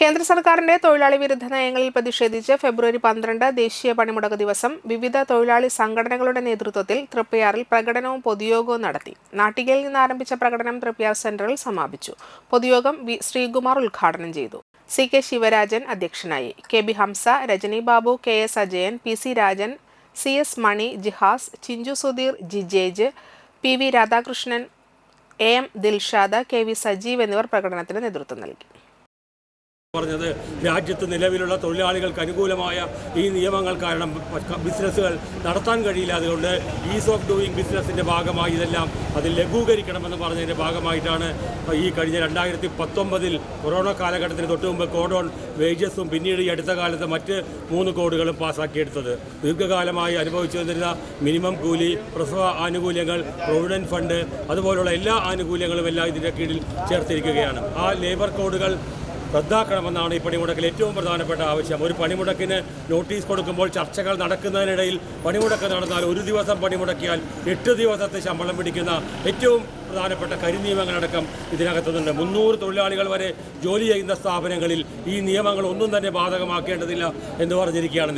കേന്ദ്ര സർക്കാരിന്റെ തൊഴിലാളി വിരുദ്ധ നയങ്ങളിൽ പ്രതിഷേധിച്ച് ഫെബ്രുവരി പന്ത്രണ്ട് ദേശീയ പണിമുടക്ക് ദിവസം വിവിധ തൊഴിലാളി സംഘടനകളുടെ നേതൃത്വത്തിൽ തൃപ്പയാറിൽ പ്രകടനവും പൊതുയോഗവും നടത്തി. നാട്ടികയിൽ നിന്ന് ആരംഭിച്ച പ്രകടനം തൃപ്പയാർ സെന്ററിൽ സമാപിച്ചു. പൊതുയോഗം വി ശ്രീകുമാർ ഉദ്ഘാടനം ചെയ്തു. സി കെ ശിവരാജൻ അധ്യക്ഷനായി. K B Hamsa Rajani Babu K S Ajayan P C Rajan C S Mani Jihas Chinchu Sudheer Jijesh P V Radhakrishnan A M Dilshada K V Sajeev എന്നിവർ പ്രകടനത്തിന് നേതൃത്വം നൽകി. പറഞ്ഞത്. രാജ്യത്ത് നിലവിലുള്ള തൊഴിലാളികൾക്ക് അനുകൂലമായ ഈ നിയമങ്ങൾ കാരണം ബിസിനസ്സുകൾ നടത്താൻ കഴിയില്ല. അതുകൊണ്ട് ഈസ് ഓഫ് ഡൂയിങ് ബിസിനസ്സിന്റെ ഭാഗമായി ഇതെല്ലാം അത് ലഘൂകരിക്കണമെന്ന് പറഞ്ഞതിന്റെ ഭാഗമായിട്ടാണ് ഈ കഴിഞ്ഞ രണ്ടായിരത്തി പത്തൊമ്പതിൽ കൊറോണ കാലഘട്ടത്തിന് തൊട്ട് മുമ്പ് കോഡ് ഓൺ വേജസും പിന്നീട് ഈ അടുത്ത കാലത്ത് മറ്റ് മൂന്ന് കോഡുകളും പാസ്സാക്കിയെടുത്തത് ദീർഘകാലമായി അനുഭവിച്ചു വന്നിരുന്ന മിനിമം കൂലി പ്രസവ ആനുകൂല്യങ്ങൾ പ്രൊവിഡന്റ് ഫണ്ട് അതുപോലുള്ള എല്ലാ ആനുകൂല്യങ്ങളും എല്ലാം ഇതിന്റെ കീഴിൽ ചേർത്തിരിക്കുകയാണ്. ആ ലേബർ കോഡുകൾ റദ്ദാക്കണമെന്നാണ് ഈ പണിമുടക്കിൽ ഏറ്റവും പ്രധാനപ്പെട്ട ആവശ്യം. ഒരു പണിമുടക്കിന് നോട്ടീസ് കൊടുക്കുമ്പോൾ ചർച്ചകൾ നടക്കുന്നതിനിടയിൽ പണിമുടക്ക് നടന്നാൽ ഒരു ദിവസം പണിമുടക്കിയാൽ എട്ട് ദിവസത്തെ ശമ്പളം പിടിക്കുന്ന ഏറ്റവും പ്രധാനപ്പെട്ട കരിനിയമങ്ങളടക്കം ഇതിനകത്തുനിന്നുണ്ട്. മുന്നൂറ് തൊഴിലാളികൾ വരെ ജോലി ചെയ്യുന്ന സ്ഥാപനങ്ങളിൽ ഈ നിയമങ്ങൾ ഒന്നും തന്നെ ബാധകമാക്കേണ്ടതില്ല എന്ന് പറഞ്ഞിരിക്കുകയാണ്.